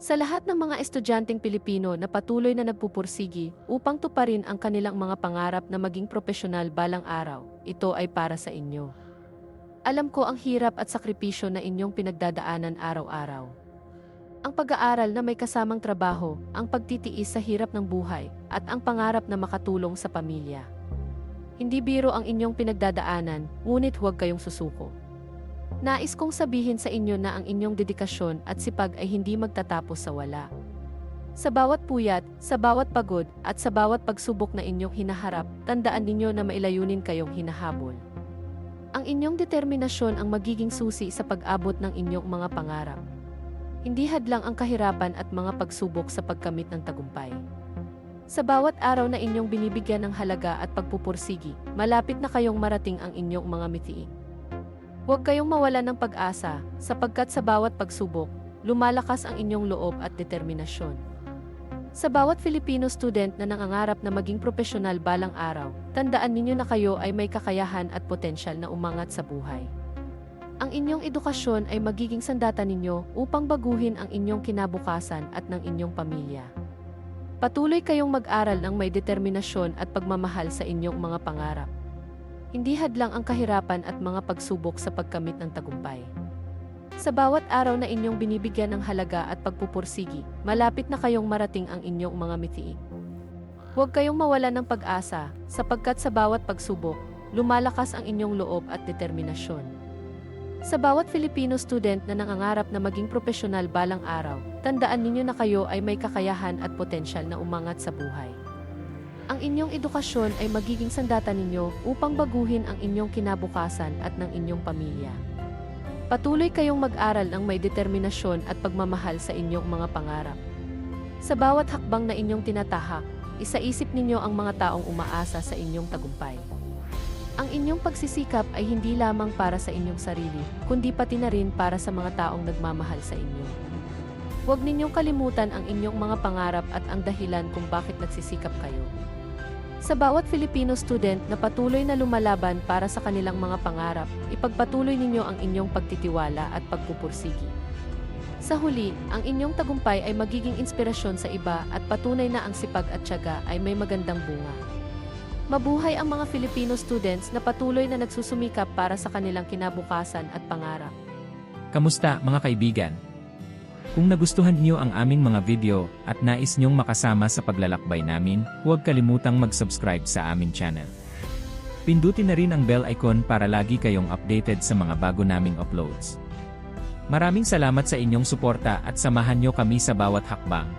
Sa lahat ng mga estudyanteng Pilipino na patuloy na nagpupursigi upang tuparin ang kanilang mga pangarap na maging profesional balang araw, ito ay para sa inyo. Alam ko ang hirap at sakripisyo na inyong pinagdadaanan araw-araw. Ang pag-aaral na may kasamang trabaho, ang pagtitiis sa hirap ng buhay, at ang pangarap na makatulong sa pamilya. Hindi biro ang inyong pinagdadaanan, ngunit huwag kayong susuko. Nais kong sabihin sa inyo na ang inyong dedikasyon at sipag ay hindi magtatapos sa wala. Sa bawat puyat, sa bawat pagod, at sa bawat pagsubok na inyong hinaharap, tandaan ninyo na mailayunin kayong hinahabol. Ang inyong determinasyon ang magiging susi sa pag-abot ng inyong mga pangarap. Hindi hadlang ang kahirapan at mga pagsubok sa pagkamit ng tagumpay. Sa bawat araw na inyong binibigyan ng halaga at pagpupursigi, malapit na kayong marating ang inyong mga mithiin. Huwag kayong mawalan ng pag-asa, sapagkat sa bawat pagsubok, lumalakas ang inyong loob at determinasyon. Sa bawat Filipino student na nangangarap na maging profesional balang araw, tandaan ninyo na kayo ay may kakayahan at potensyal na umangat sa buhay. Ang inyong edukasyon ay magiging sandata ninyo upang baguhin ang inyong kinabukasan at ng inyong pamilya. Patuloy kayong mag-aral ng may determinasyon at pagmamahal sa inyong mga pangarap. Hindi hadlang ang kahirapan at mga pagsubok sa pagkamit ng tagumpay. Sa bawat araw na inyong binibigyan ng halaga at pagpupursigi, malapit na kayong marating ang inyong mga mithiin. Huwag kayong mawalan ng pag-asa, sapagkat sa bawat pagsubok, lumalakas ang inyong loob at determinasyon. Sa bawat Filipino student na nangangarap na maging profesional balang araw, tandaan ninyo na kayo ay may kakayahan at potensyal na umangat sa buhay. Ang inyong edukasyon ay magiging sandata ninyo upang baguhin ang inyong kinabukasan at ng inyong pamilya. Patuloy kayong mag-aral ng may determinasyon at pagmamahal sa inyong mga pangarap. Sa bawat hakbang na inyong tinatahak, isaisip ninyo ang mga taong umaasa sa inyong tagumpay. Ang inyong pagsisikap ay hindi lamang para sa inyong sarili, kundi pati na rin para sa mga taong nagmamahal sa inyo. Huwag ninyong kalimutan ang inyong mga pangarap at ang dahilan kung bakit nagsisikap kayo. Sa bawat Filipino student na patuloy na lumalaban para sa kanilang mga pangarap, ipagpatuloy ninyo ang inyong pagtitiwala at pagpupursigi. Sa huli, ang inyong tagumpay ay magiging inspirasyon sa iba at patunay na ang sipag at tiyaga ay may magandang bunga. Mabuhay ang mga Filipino students na patuloy na nagsusumikap para sa kanilang kinabukasan at pangarap. Kamusta mga kaibigan? Kung nagustuhan niyo ang aming mga video at nais niyong makasama sa paglalakbay namin, huwag kalimutang mag-subscribe sa aming channel. Pindutin na rin ang bell icon para lagi kayong updated sa mga bago naming uploads. Maraming salamat sa inyong suporta at samahan niyo kami sa bawat hakbang.